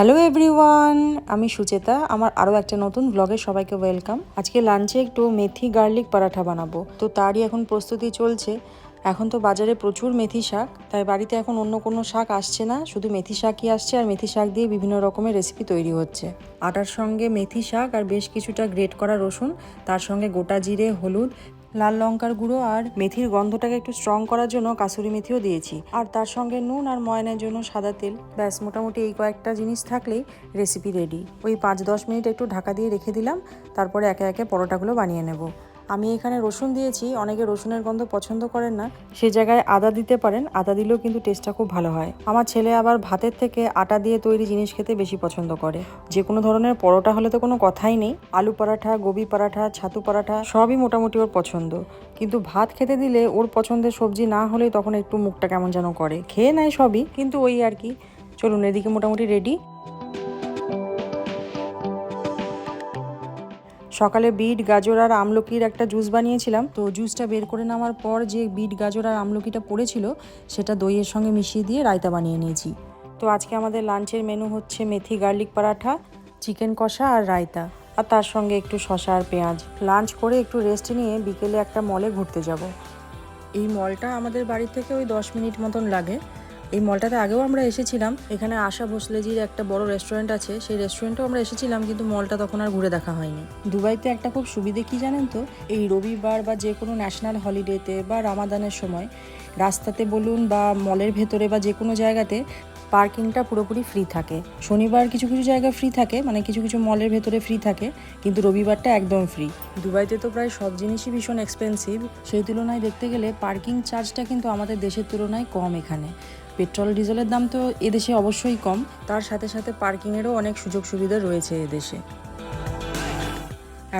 Hello everyone আমি সুচেতা। আমার আরও একটা নতুন ব্লগে সবাইকে ওয়েলকাম আজকে লাঞ্চে একটু মেথি গার্লিক পরাঠা বানাবো। তো তারই এখন প্রস্তুতি চলছে। এখন তো বাজারে প্রচুর মেথি শাক, তাই বাড়িতে এখন অন্য কোনো শাক আসছে না। শুধু মেথি শাকই আসছে আর মেথি শাক দিয়ে বিভিন্ন রকমের রেসিপি তৈরি হচ্ছে। আটার সঙ্গে মেথি শাক আর বেশ কিছুটা গ্রেট করা রসুন, তার সঙ্গে গোটা জিরে, হলুদ লাল লঙ্কার গুঁড়ো আর মেথির গন্ধটাকে একটু স্ট্রং করার জন্য কাসুরি মেথিও দিয়েছি। আর তার সঙ্গে নুন আর ময়নের জন্য সাদা তেল। ব্যাস, মোটামুটি এই কয়েকটা জিনিস থাকলেই রেসিপি রেডি ওই পাঁচ দশ মিনিট একটু ঢাকা দিয়ে রেখে দিলাম, তারপরে একে একে পরোটাগুলো বানিয়ে নেব। আমি এখানে রসুন দিয়েছি, অনেকে রসুনের গন্ধ পছন্দ করেন না। সে জায়গায় আদা দিতে পারেন, আদা দিলেও কিন্তু টেস্টটা খুব ভালো হয়। আমার ছেলে আবার ভাতের থেকে আটা দিয়ে তৈরি জিনিস খেতে বেশি পছন্দ করে। যে কোনো ধরনের পরোটা হলে তো কোনো কথাই নেই। আলু পরাঠা, গোবি পরাঠা, ছাতু পরাঠা, সবই মোটামুটি ওর পছন্দ। কিন্তু ভাত খেতে দিলে ওর পছন্দের সবজি না হলে তখন একটু মুখটা কেমন যেন করে। খেয়ে নেয় সবই, কিন্তু ওই আর কি। চলুন এদিকে মোটামুটি রেডি সকালে বিট, গাজর আর আমলকির একটা জুস বানিয়েছিলাম। তো জুসটা বের করে নেওয়ার পর যে বিট, গাজর আর আমলকিটা পড়েছিল, সেটা দইয়ের সঙ্গে মিশিয়ে দিয়ে রায়তা বানিয়ে নিয়েছি। তো আজকে আমাদের লাঞ্চের মেনু হচ্ছে মেথি গার্লিক পরাঠা, চিকেন কষা আর রায়তা। আর তার সঙ্গে একটু শসা আর পেঁয়াজ। লাঞ্চ করে একটু রেস্ট নিয়ে বিকেলে একটা মলে ঘুরতে যাব। এই মলটা আমাদের বাড়ি থেকে ওই দশ মিনিট মতন লাগে। এই মলটাতে আগেও আমরা এসেছিলাম। এখানে আশা ভোসলেজির একটা বড় রেস্টুরেন্ট আছে। সেই রেস্টুরেন্টেও আমরা এসেছিলাম, কিন্তু মলটা তখন আর ঘুরে দেখা হয়নি। দুবাইতে একটা খুব সুবিধে কি জানেন তো? এই রবিবার বা যে কোনো ন্যাশনাল হলিডেতে বা রামাদানের সময় রাস্তাতে বলুন বা মলের ভেতরে বা যে কোনো জায়গাতে পার্কিংটা পুরোপুরি ফ্রি থাকে। শনিবার কিছু কিছু জায়গা ফ্রি থাকে মানে কিছু কিছু মলের ভেতরে ফ্রি থাকে, কিন্তু রবিবারটা একদম ফ্রি দুবাইতে তো প্রায় সব জিনিসই ভীষণ এক্সপেন্সিভ সেই তুলনায় দেখতে গেলে পার্কিং চার্জটা কিন্তু আমাদের দেশের তুলনায় কম এখানে। পেট্রোল, ডিজেলের দাম তো এদেশে অবশ্যই কম। তার সাথে সাথে পার্কিংয়েরও অনেক সুযোগ সুবিধা রয়েছে এদেশে।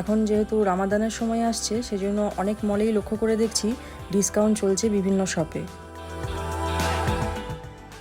এখন যেহেতু রামাদানের সময় আসছে, সেজন্য অনেক মলেই লক্ষ্য করে দেখছি ডিসকাউন্ট চলছে বিভিন্ন শপে।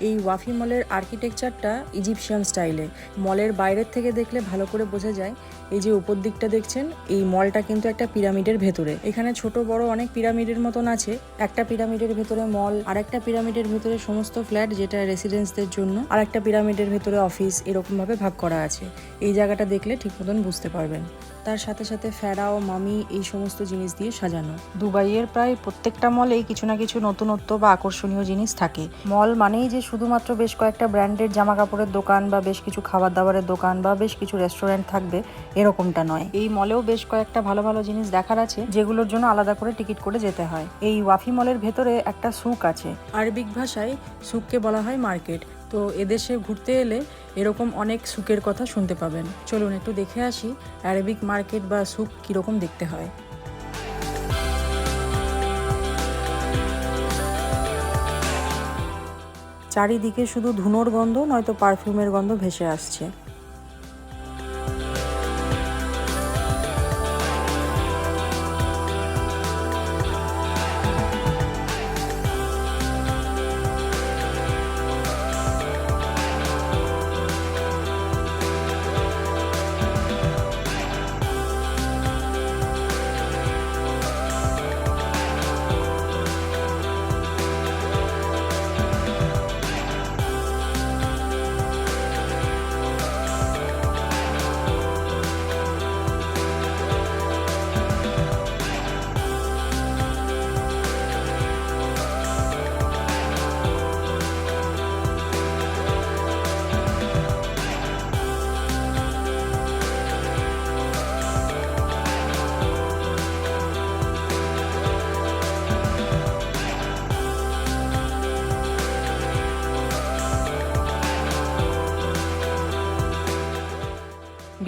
এই ওয়াফি মলের আর্কিটেকচারটা ইজিপশিয়ান স্টাইলে। মলের বাইরের থেকে দেখলে ভালো করে বোঝা যায় এই যে উপর দিকটা দেখছেন, এই মলটা কিন্তু একটা পিরামিডের ভেতরে। এখানে ছোট বড় অনেক পিরামিডের মতন আছে। একটা পিরামিডের ভেতরে মল আর একটা পিরামিডের ভেতরে সমস্ত ফ্ল্যাট যেটা রেসিডেন্সদের জন্য আর একটা পিরামিডের ভেতরে অফিস এরকম ভাবে ভাগ করা আছে। এই জায়গাটা দেখলে ঠিক মতন বুঝতে পারবেন। তার সাথে সাথে ফেরাও মামি এই সমস্ত জিনিস দিয়ে সাজানো। দুবাইয়ের প্রায় প্রত্যেকটা মলেই কিছু না কিছু নতুনত্ব বা আকর্ষণীয় জিনিস থাকে। মল মানেই যে শুধুমাত্র বেশ কয়েকটা ব্র্যান্ডেড জামা কাপড়ের দোকান বা বেশ কিছু খাবার দাবারের দোকান বা বেশ কিছু রেস্টুরেন্ট থাকবে এরকমটা নয়। এই মলেও বেশ কয়েকটা ভালো ভালো জিনিস দেখার আছে যেগুলোর জন্য আলাদা করে টিকিট করে যেতে হয়। এই ওয়াফি মলের ভেতরে একটা সুক আছে। আরবিক ভাষায় সুককে বলা হয় মার্কেট। তো এদেশে ঘুরতে এলে এরকম অনেক সুখের কথা শুনতে পাবেন। চলুন একটু দেখে আসি অ্যারেবিক মার্কেট বা সুক কীরকম দেখতে হয়। চারিদিকে শুধু ধুনোর গন্ধ, নয়তো পারফিউমের গন্ধ ভেসে আসছে।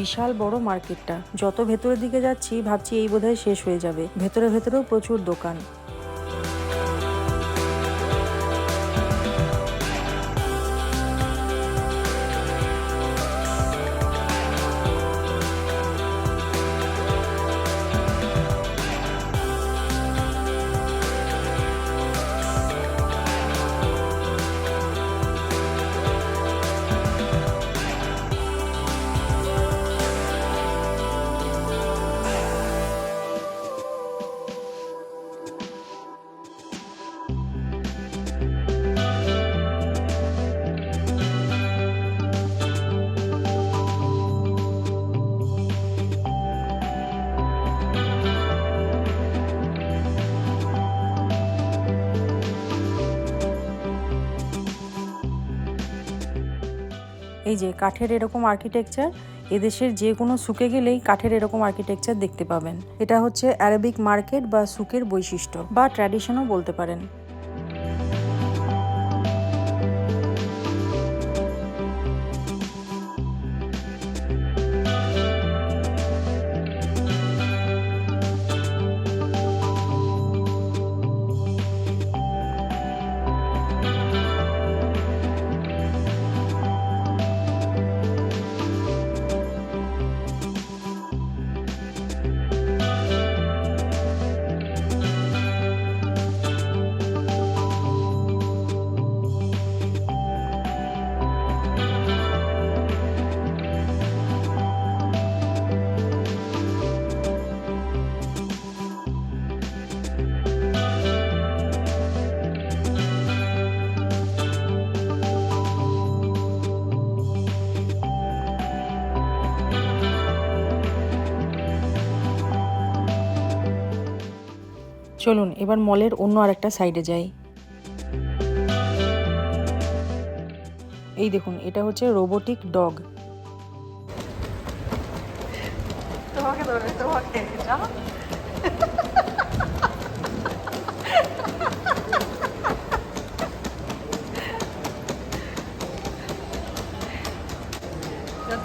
বিশাল বড় মার্কেটটা। যত ভেতরের দিকে যাচ্ছি, ভাবছি এই বোধহয় শেষ হয়ে যাবে। ভেতরে ভেতরেও প্রচুর দোকান। এই যে কাঠের এরকম আর্কিটেকচার এদেশের যে কোনো সুকে গেলেই কাঠের এরকম আর্কিটেকচার দেখতে পাবেন। এটা হচ্ছে অ্যারাবিক মার্কেট বা সুকের বৈশিষ্ট্য, বা ট্র্যাডিশনও বলতে পারেন। চলুন, এবার মলের অন্য আরেকটা সাইডে যাই। এই দেখুন, এটা হচ্ছে রোবোটিক ডগ। তোমাকে ধরে, তোমাকে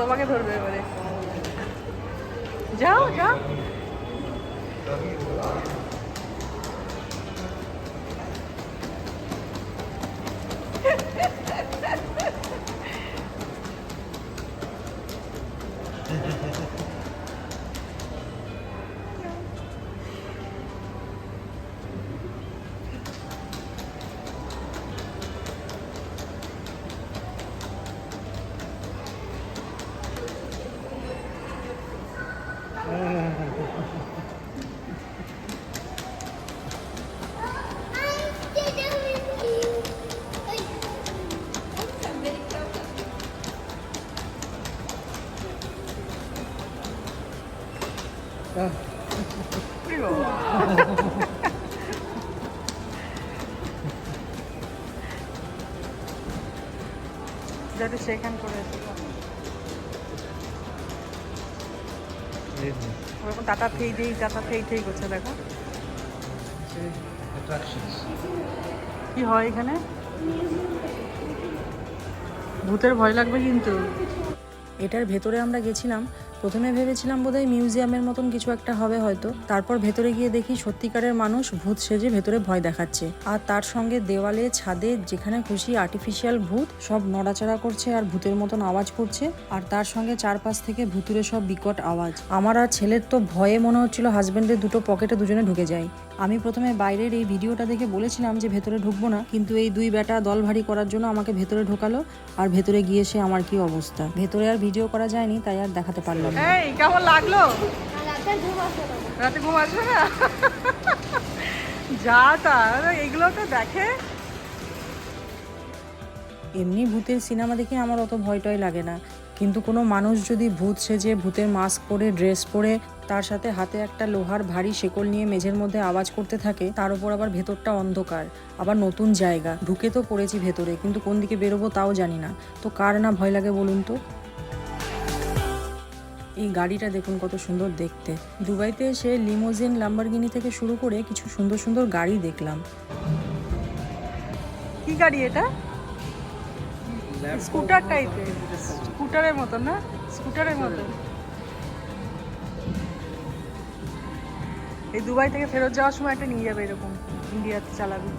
তোমাকে ধরবে এবারে। যাও যাও। যাতে সেখান করে ওরকম টাটা থেই দেই টাটা থেই থেই করছে দেখো. কি হয় এখানে? ভূতের ভয় লাগবে কিন্তু। এটার ভেতরে আমরা গেছিলাম প্রথমে ভেবেছিলাম বোধহয় মিউজিয়ামের মতন কিছু একটা হবে হয়তো। তারপর ভেতরে গিয়ে দেখি সত্যিকারের মানুষ ভূত সেজে ভেতরে ভয় দেখাচ্ছে। আর তার সঙ্গে দেওয়ালে, ছাদে, যেখানে খুশি আর্টিফিশিয়াল ভূত, সব নড়াচড়া করছে আর ভূতের মতন আওয়াজ করছে। আর তার সঙ্গে চারপাশ থেকে ভুতুরে সব বিকট আওয়াজ। আমার আর ছেলের তো ভয়ে মনে হচ্ছিল হাজব্যান্ডের দুটো পকেটে দুজনে ঢুকে যায়। আমি প্রথমে বাইরের এই ভিডিওটা দেখে বলেছিলাম যে ভেতরে ঢুকবো না কিন্তু এই দুই বেটা দল ভারী করার জন্য আমাকে ভেতরে ঢোকালো আর ভেতরে গিয়ে সে আমার কি অবস্থা। ভেতরে আর ভিডিও করা যায়নি তাই আর দেখাতে পারলাম না। এই কেমন লাগল? রাতে ঘুম আসে না। রাতে ঘুম আসবে না? যা তা এইগুলো তো দেখে। এমনি ভূতের সিনেমা দেখে আমার অত ভয় টয় লাগে না কিন্তু কোনো মানুষ যদি ভূত সেজে ভূতের মাস্ক পরে ড্রেস পরে তার সাথে হাতে একটা লোহার ভারী শেকল নিয়ে মেঝের মধ্যে আওয়াজ করতে থাকে তার উপর আবার ভেতরটা অন্ধকার আবার নতুন জায়গা। ঢুকে তো পড়েছি ভেতরে কিন্তু কোন দিকে বেরোবো তাও জানি না। তো কার না ভয় লাগে বলুন তো? এই গাড়িটা দেখুন কত সুন্দর দেখতে। দুবাইতে এসে লিমোজিন লাম্বারগিনি থেকে শুরু করে কিছু সুন্দর সুন্দর গাড়ি দেখলাম। কি গাড়ি এটা? স্কুটার টাইপের স্কুটারের মতন না? স্কুটারের মতন। এই দুবাই থেকে ফেরত যাওয়ার সময় একটা নিয়ে যাবে এরকম, ইন্ডিয়াতে চালাবি।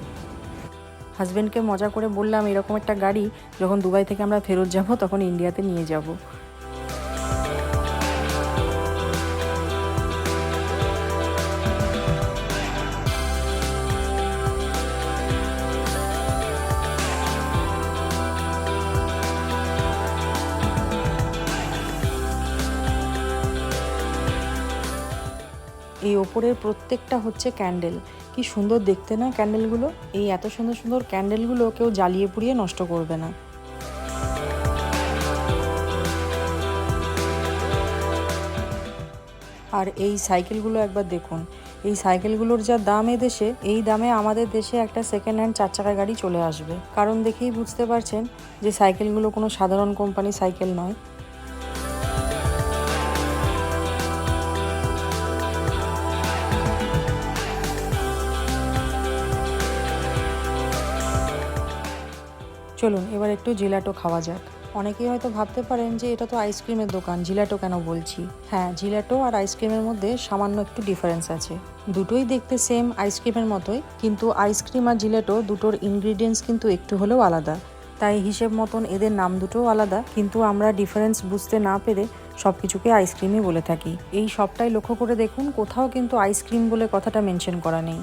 হাজব্যান্ডকে মজা করে বললাম, এরকম একটা গাড়ি যখন দুবাই থেকে আমরা ফেরত যাব, তখন ইন্ডিয়াতে নিয়ে যাব। ওপরের প্রত্যেকটা হচ্ছে ক্যান্ডেল। কি সুন্দর দেখতে না ক্যান্ডেলগুলো? এই এত সুন্দর সুন্দর ক্যান্ডেলগুলো কেউ জ্বালিয়ে পুড়িয়ে নষ্ট করবে না। আর এই সাইকেলগুলো একবার দেখুন। এই সাইকেলগুলোর যা দাম এদেশে, এই দামে আমাদের দেশে একটা সেকেন্ড হ্যান্ড চার চাকা গাড়ি চলে আসবে। কারণ দেখেই বুঝতে পারছেন যে সাইকেলগুলো কোনো সাধারণ কোম্পানি সাইকেল নয়। চলুন, এবার একটু জিলাটো খাওয়া যাক। অনেকেই হয়তো ভাবতে পারেন যে এটা তো আইসক্রিমের দোকান, জিলাটো কেন বলছি? হ্যাঁ জিলাটো আর আইসক্রিমের মধ্যে সামান্য একটু ডিফারেন্স আছে। দুটোই দেখতে সেম আইসক্রিমের মতোই, কিন্তু আইসক্রিম আর জিলাটো দুটোর ইনগ্রিডিয়েন্টস কিন্তু একটু হলেও আলাদা। তাই হিসেব মতন এদের নাম দুটোও আলাদা, কিন্তু আমরা ডিফারেন্স বুঝতে না পেরে সব কিছুকে আইসক্রিমই বলে থাকি। এই সবটাই লক্ষ্য করে দেখুন, কোথাও কিন্তু আইসক্রিম বলে কথাটা মেনশন করা নেই।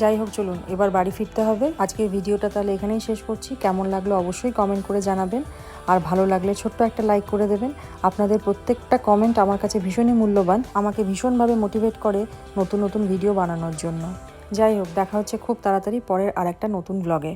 যাই হোক, চলুন, এবার বাড়ি ফিরতে হবে। আজকের ভিডিওটা তাহলে এখানেই শেষ করছি। কেমন লাগল অবশ্যই কমেন্ট করে জানাবেন। আর ভালো লাগলে ছোট্ট একটা লাইক করে দেবেন। আপনাদের প্রত্যেকটা কমেন্ট আমার কাছে ভীষণই মূল্যবান। আমাকে ভীষণভাবে মোটিভেট করে নতুন নতুন ভিডিও বানানোর জন্য। যাই হোক, দেখা হচ্ছে খুব তাড়াতাড়ি পরের আর একটা নতুন ব্লগে